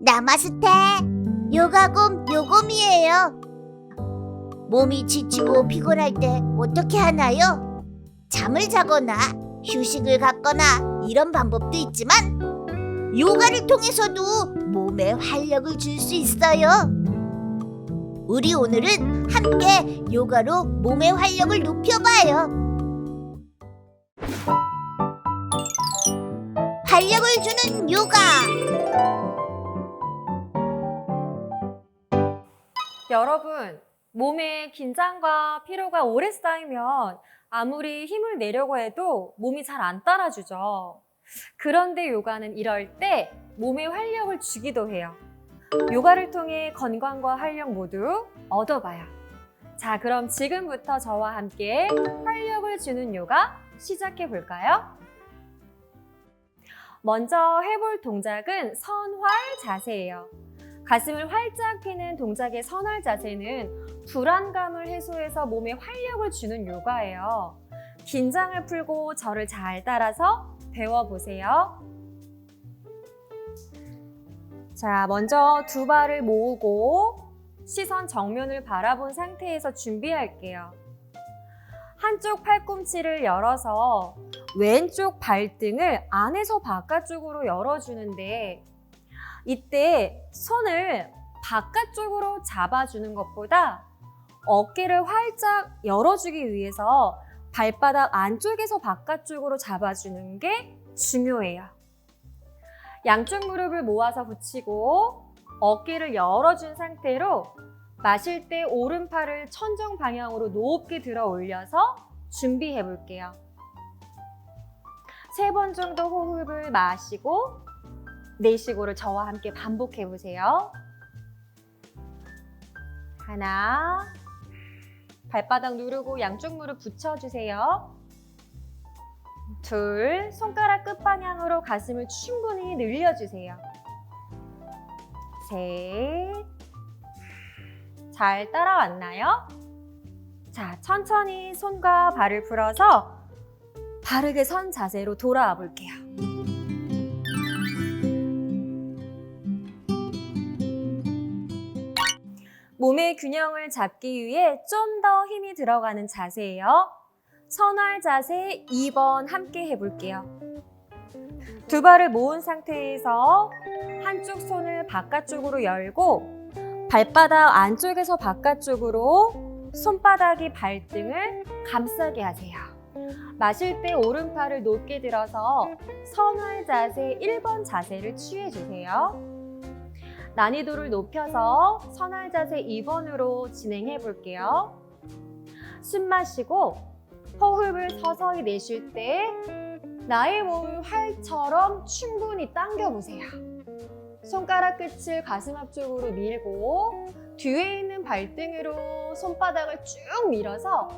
나마스테. 요가곰 요곰이에요. 몸이 지치고 피곤할 때 어떻게 하나요? 잠을 자거나 휴식을 갖거나 이런 방법도 있지만 요가를 통해서도 몸에 활력을 줄 수 있어요. 우리 오늘은 함께 요가로 몸의 활력을 높여봐요. 활력을 주는 요가. 여러분, 몸에 긴장과 피로가 오래 쌓이면 아무리 힘을 내려고 해도 몸이 잘 안 따라주죠. 그런데 요가는 이럴 때 몸에 활력을 주기도 해요. 요가를 통해 건강과 활력 모두 얻어봐요. 자, 그럼 지금부터 저와 함께 활력을 주는 요가 시작해 볼까요? 먼저 해볼 동작은 선활 자세예요. 가슴을 활짝 펴는 동작의 선활 자세는 불안감을 해소해서 몸에 활력을 주는 요가예요. 긴장을 풀고 저를 잘 따라서 배워보세요. 자, 먼저 두 발을 모으고 시선 정면을 바라본 상태에서 준비할게요. 한쪽 팔꿈치를 열어서 왼쪽 발등을 안에서 바깥쪽으로 열어주는데 이때 손을 바깥쪽으로 잡아주는 것보다 어깨를 활짝 열어주기 위해서 발바닥 안쪽에서 바깥쪽으로 잡아주는 게 중요해요. 양쪽 무릎을 모아서 붙이고 어깨를 열어준 상태로 마실 때 오른팔을 천정 방향으로 높게 들어 올려서 준비해 볼게요. 세 번 정도 호흡을 마시고 내쉬고를 저와 함께 반복해 보세요. 하나, 발바닥 누르고 양쪽 무릎 붙여주세요. 둘, 손가락 끝방향으로 가슴을 충분히 늘려주세요. 셋, 잘 따라왔나요? 자, 천천히 손과 발을 풀어서 바르게 선 자세로 돌아와 볼게요. 몸의 균형을 잡기 위해 좀 더 힘이 들어가는 자세예요. 선활 자세 2번 함께 해볼게요. 두 발을 모은 상태에서 한쪽 손을 바깥쪽으로 열고 발바닥 안쪽에서 바깥쪽으로 손바닥이 발등을 감싸게 하세요. 마실 때 오른팔을 높게 들어서 선활 자세 1번 자세를 취해주세요. 난이도를 높여서 선활 자세 2번으로 진행해 볼게요. 숨 마시고 호흡을 서서히 내쉴 때 나의 몸을 활처럼 충분히 당겨 보세요. 손가락 끝을 가슴 앞쪽으로 밀고 뒤에 있는 발등으로 손바닥을 쭉 밀어서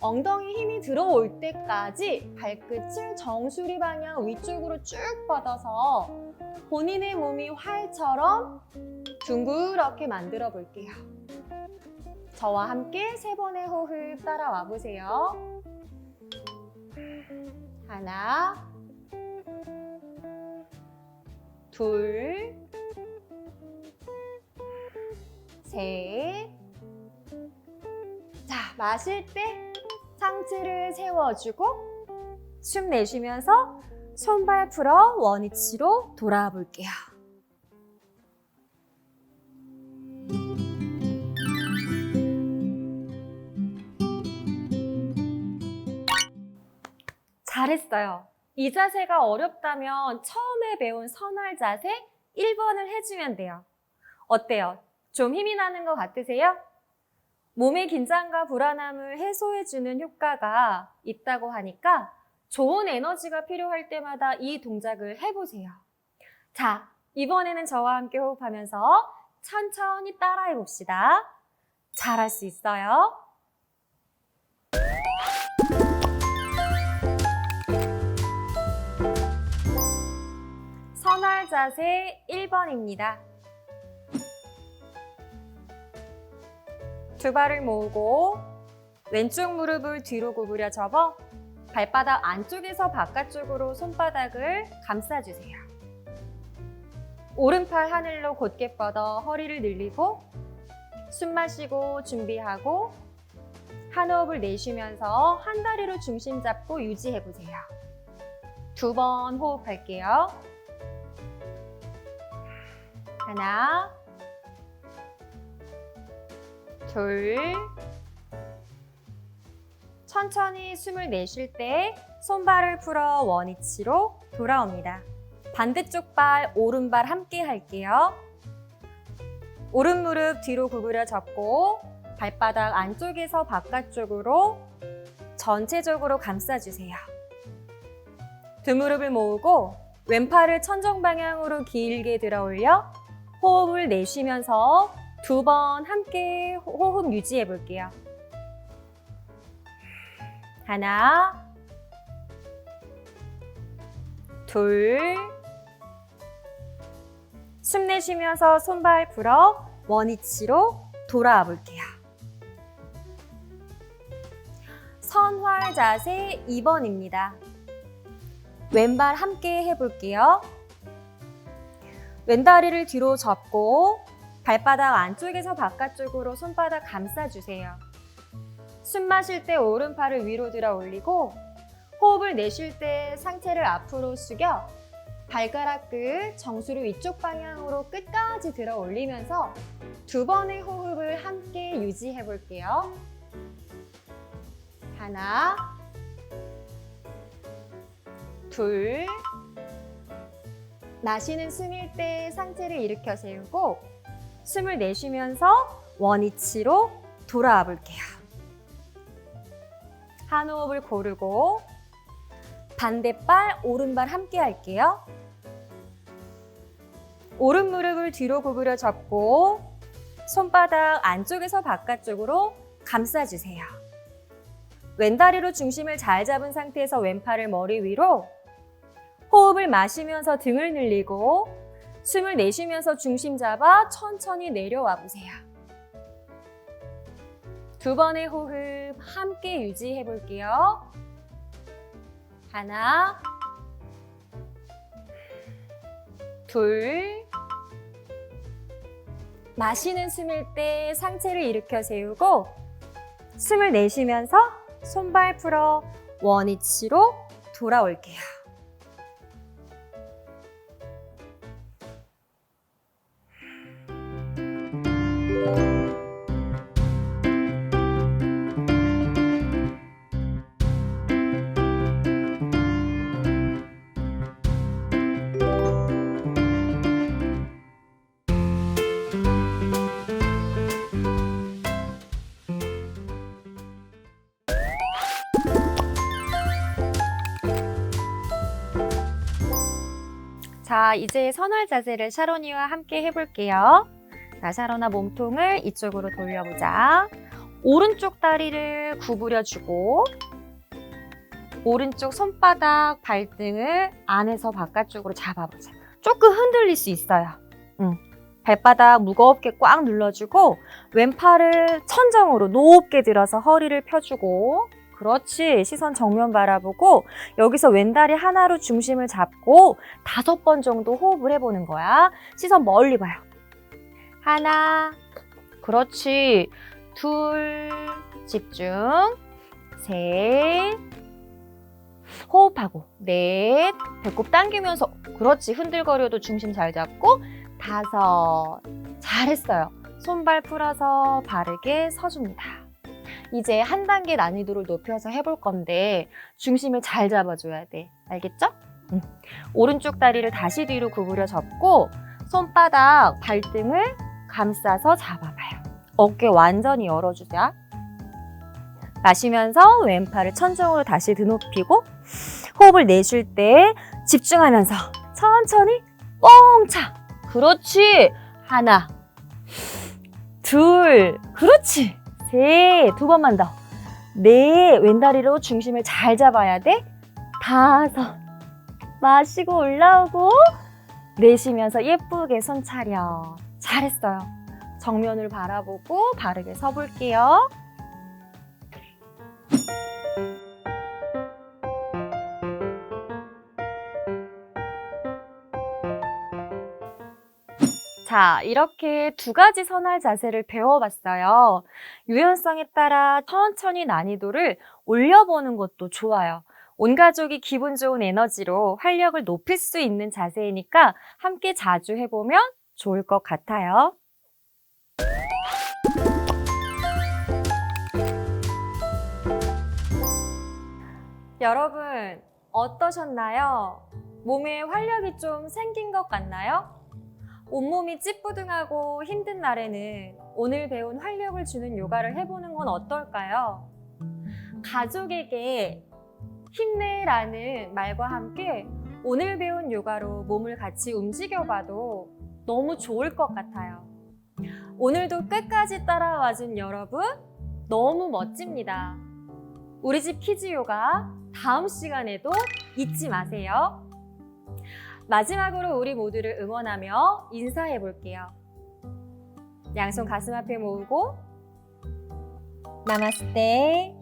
엉덩이 힘이 들어올 때까지 발끝을 정수리 방향 위쪽으로 쭉 뻗어서 본인의 몸이 활처럼 둥그렇게 만들어 볼게요. 저와 함께 세 번의 호흡 따라와 보세요. 하나, 둘, 셋. 자, 마실 때 상체를 세워주고 숨 내쉬면서 손발 풀어 원위치로 돌아와 볼게요. 잘했어요. 이 자세가 어렵다면 처음에 배운 선활 자세 1번을 해주면 돼요. 어때요? 좀 힘이 나는 것 같으세요? 몸의 긴장과 불안함을 해소해주는 효과가 있다고 하니까 좋은 에너지가 필요할 때마다 이 동작을 해보세요. 자, 이번에는 저와 함께 호흡하면서 천천히 따라해 봅시다. 잘할 수 있어요. 선활 자세 1번입니다. 두 발을 모으고 왼쪽 무릎을 뒤로 구부려 접어 발바닥 안쪽에서 바깥쪽으로 손바닥을 감싸주세요. 오른팔 하늘로 곧게 뻗어 허리를 늘리고 숨 마시고 준비하고 한 호흡을 내쉬면서 한 다리로 중심 잡고 유지해 보세요. 두 번 호흡할게요. 하나, 둘, 천천히 숨을 내쉴 때 손발을 풀어 원위치로 돌아옵니다. 반대쪽 발, 오른발 함께 할게요. 오른 무릎 뒤로 구부려 접고 발바닥 안쪽에서 바깥쪽으로 전체적으로 감싸주세요. 두 무릎을 모으고 왼팔을 천정 방향으로 길게 들어 올려 호흡을 내쉬면서 두 번 함께 호흡 유지해 볼게요. 하나, 둘, 숨 내쉬면서 손발 풀어 원위치로 돌아와 볼게요. 선활 자세 2번입니다. 왼발 함께 해볼게요. 왼다리를 뒤로 접고 발바닥 안쪽에서 바깥쪽으로 손바닥 감싸주세요. 숨 마실 때 오른팔을 위로 들어 올리고 호흡을 내쉴 때 상체를 앞으로 숙여 발가락 끝 정수리 위쪽 방향으로 끝까지 들어 올리면서 두 번의 호흡을 함께 유지해 볼게요. 하나, 둘, 마시는 숨일 때 상체를 일으켜 세우고 숨을 내쉬면서 원위치로 돌아와 볼게요. 한 호흡을 고르고 반대발, 오른발 함께 할게요. 오른 무릎을 뒤로 구부려 접고 손바닥 안쪽에서 바깥쪽으로 감싸주세요. 왼다리로 중심을 잘 잡은 상태에서 왼팔을 머리 위로 호흡을 마시면서 등을 늘리고 숨을 내쉬면서 중심 잡아 천천히 내려와 보세요. 두 번의 호흡 함께 유지해 볼게요. 하나, 둘, 마시는 숨일 때 상체를 일으켜 세우고 숨을 내쉬면서 손발 풀어 원위치로 돌아올게요. 이제 선활 자세를 샤로니와 함께 해볼게요. 자, 샤로나 몸통을 이쪽으로 돌려보자. 오른쪽 다리를 구부려주고, 오른쪽 손바닥, 발등을 안에서 바깥쪽으로 잡아보자. 조금 흔들릴 수 있어요. 응. 발바닥 무겁게 꽉 눌러주고, 왼팔을 천정으로 높게 들어서 허리를 펴주고, 그렇지. 시선 정면 바라보고, 여기서 왼다리 하나로 중심을 잡고, 다섯 번 정도 호흡을 해보는 거야. 시선 멀리 봐요. 하나, 그렇지. 둘, 집중. 셋, 호흡하고. 넷, 배꼽 당기면서. 그렇지. 흔들거려도 중심 잘 잡고. 다섯. 잘했어요. 손발 풀어서 바르게 서줍니다. 이제 한 단계 난이도를 높여서 해볼 건데, 중심을 잘 잡아줘야 돼. 알겠죠? 응. 오른쪽 다리를 다시 뒤로 구부려 접고 손바닥, 발등을 감싸서 잡아봐요. 어깨 완전히 열어주자. 마시면서 왼팔을 천정으로 다시 드높이고 호흡을 내쉴 때 집중하면서 천천히 뻥 차. 그렇지. 하나, 둘, 그렇지. 셋, 두 번만 더. 넷, 왼다리로 중심을 잘 잡아야 돼. 다섯, 마시고 올라오고 내쉬면서 예쁘게 손 차려. 잘했어요. 정면을 바라보고 바르게 서볼게요. 자, 이렇게 두 가지 선할 자세를 배워봤어요. 유연성에 따라 천천히 난이도를 올려보는 것도 좋아요. 온 가족이 기분 좋은 에너지로 활력을 높일 수 있는 자세이니까 함께 자주 해보면 좋을 것 같아요. 여러분, 어떠셨나요? 몸에 활력이 좀 생긴 것 같나요? 온몸이 찌뿌둥하고 힘든 날에는 오늘 배운 활력을 주는 요가를 해보는 건 어떨까요? 가족에게 힘내라는 말과 함께 오늘 배운 요가로 몸을 같이 움직여봐도 너무 좋을 것 같아요. 오늘도 끝까지 따라와준 여러분, 너무 멋집니다. 우리 집 키즈 요가 다음 시간에도 잊지 마세요. 마지막으로 우리 모두를 응원하며 인사해 볼게요. 양손 가슴 앞에 모으고 나마스테